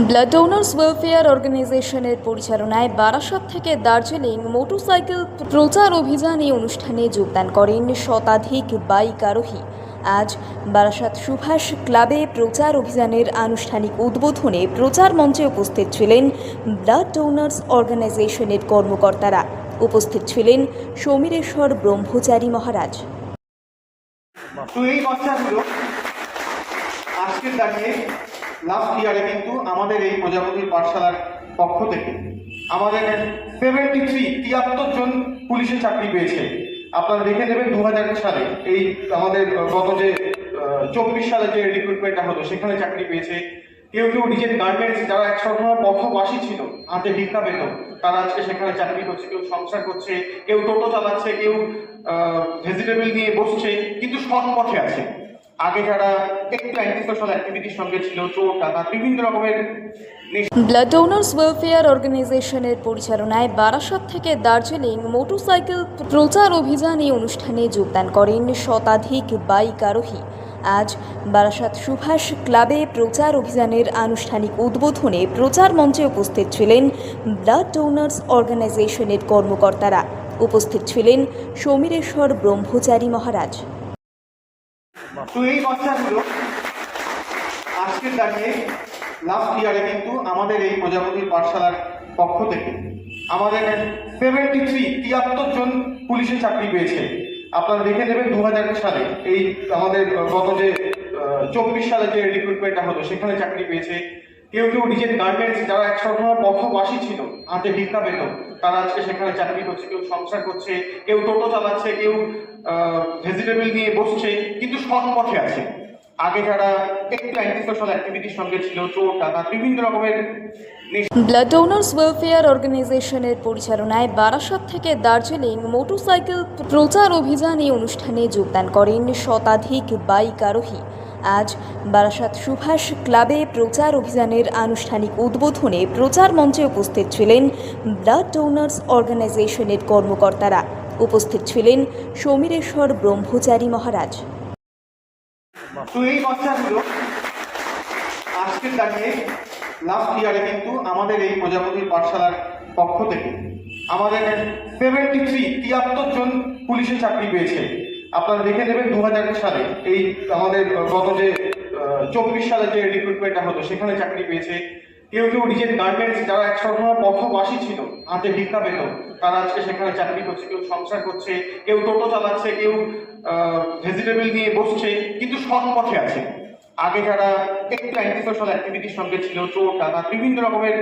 Blood donors welfare অর্গানাইজেশনের পরিচালনায় বারাসাত থেকে দার্জিলিং মোটরসাইকেল প্রচার অভিযান এই অনুষ্ঠানে যোগদান করেন শতাধিক বাইক আরোহী। আজ বারাসাত সুভাষ ক্লাবে প্রচার অভিযানের আনুষ্ঠানিক উদ্বোধনে প্রচার মঞ্চে উপস্থিত ছিলেন ব্লাড ডোনার্স অর্গানাইজেশনের কর্মকর্তারা। উপস্থিত ছিলেন সমীরেশ্বর ব্রহ্মচারী মহারাজ। লাস্ট ইয়ারে কিন্তু আমাদের এই প্রজাপতির পাঠশালার পক্ষ থেকে আমাদের সেভেন্টি থ্রি তিয়াত্তর জন পুলিশে চাকরি পেয়েছে। আপনারা দেখে নেবেন দু হাজার সালে এই আমাদের গত যে চব্বিশ সালে যে রিক্রুটমেন্টটা হলো, সেখানে চাকরি পেয়েছে। কেউ কেউ নিজের গার্মেন্টস যারা এক সময় পথবাসী ছিল, হাতে ভিক্ষা পেত তারা আজকে সেখানে চাকরি করছে। কেউ সংসার করছে, কেউ টোটো চালাচ্ছে, কেউ ভেজিটেবল নিয়ে বসছে, কিন্তু সৎ পথে আছে। ব্লাড ডোনার্স ওয়েলফেয়ার অর্গানাইজেশনের পরিচালনায় বারাসাত থেকে দার্জিলিং মোটরসাইকেল প্রচার অভিযান এই অনুষ্ঠানে যোগদান করেন শতাধিক বাইক আরোহী। আজ বারাসাত সুভাষ ক্লাবে প্রচার অভিযানের আনুষ্ঠানিক উদ্বোধনে প্রচার মঞ্চে উপস্থিত ছিলেন ব্লাড ডোনার্স অর্গানাইজেশনের কর্মকর্তারা। উপস্থিত ছিলেন সমীরেশ্বর ব্রহ্মচারী মহারাজ। তো এই বাচ্চাগুলো আজকের দাঁড়িয়ে লাস্ট ইয়ারে কিন্তু আমাদের এই প্রজাপতির পাঠশালার পক্ষ থেকে আমাদের সেভেন্টি থ্রি তিয়াত্তর জন পুলিশে চাকরি পেয়েছে। আপনারা দেখে নেবেন দু হাজার সালে এই আমাদের গত যে চব্বিশ সালে যে রিক্রুটমেন্টটা হলো, সেখানে চাকরি পেয়েছে কেউ কেউ নিজের গার্মেন্টস যারা এক পথবাসী ছিল, হাতে ভিক্ষা পেত। তারা আজকে সেখানে চাকরি করছে, কেউ সংসার করছে, কেউ টোটো চালাচ্ছে, কেউ ভেজিটেবল নিয়ে বসছে, কিন্তু সৎ পথে আছে। আগে যারা একটু অ্যান্টি সোশ্যাল অ্যাক্টিভিটির সঙ্গে ছিল চোর ডাকাত বিভিন্ন রকমের ব্লাড ডোনার্স ওয়েলফেয়ার অর্গানাইজেশনের পরিচালনায় বারাসাত থেকে দার্জিলিং মোটরসাইকেল প্রচার অভিযান এই অনুষ্ঠানে যোগদান করেন শতাধিক বাইক আরোহী। আজ বারাসাত সুভাষ ক্লাবে প্রচার অভিযানের আনুষ্ঠানিক উদ্বোধনে প্রচার মঞ্চে উপস্থিত ছিলেন ব্লাড ডোনার্স অর্গানাইজেশনের কর্মকর্তারা। উপস্থিত ছিলেন সমীরেশ্বর ব্রহ্মচারী মহারাজ। লাস্ট ইয়ারে কিন্তু আমাদের এই প্রজাপতির পাঠশালার পক্ষ থেকে আমাদের সেভেন্টি থ্রি তিয়াত্তর জন পুলিশে চাকরি পেয়েছে। আপনারা দেখে নেবেন দু হাজার সালে এই আমাদের গত যে চব্বিশ সালে যে রিক্রুটমেন্টটা হলো, সেখানে চাকরি পেয়েছে। কেউ কেউ নিজের গার্মেন্টস যারা এক সময় পথবাসী ছিল, হাতে ভিক্ষা পেত, তারা আজকে সেখানে চাকরি করছে, কেউ সংসার করছে, কেউ টোটো চালাচ্ছে, কেউ ভেজিটেবল নিয়ে বসছে, কিন্তু সৎ পথে আছে। আগে যারা একটু অ্যান্টি সোশ্যাল অ্যাক্টিভিটির সঙ্গে ছিল, চোর, ডাকাত, বিভিন্ন রকমের